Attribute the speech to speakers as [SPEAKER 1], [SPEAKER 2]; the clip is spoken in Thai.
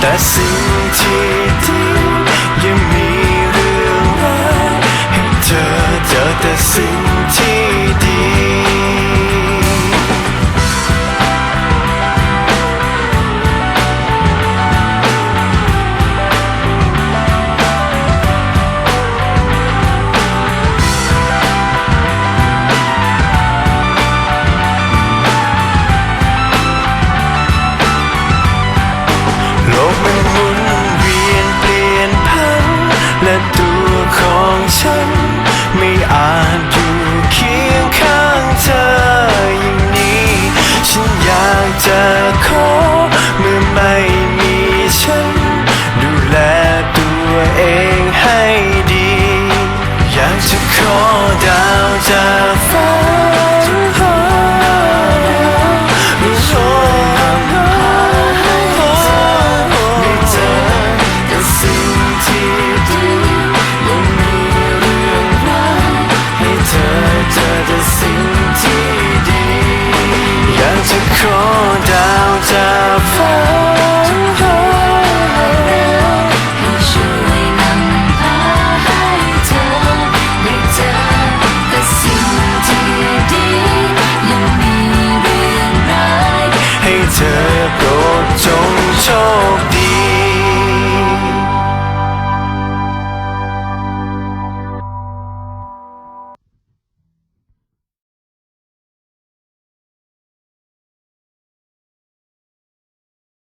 [SPEAKER 1] แต่สิ่งที่ทิ้งยังมีเรื่องรายให้เธอเจอแต่สิ่ง น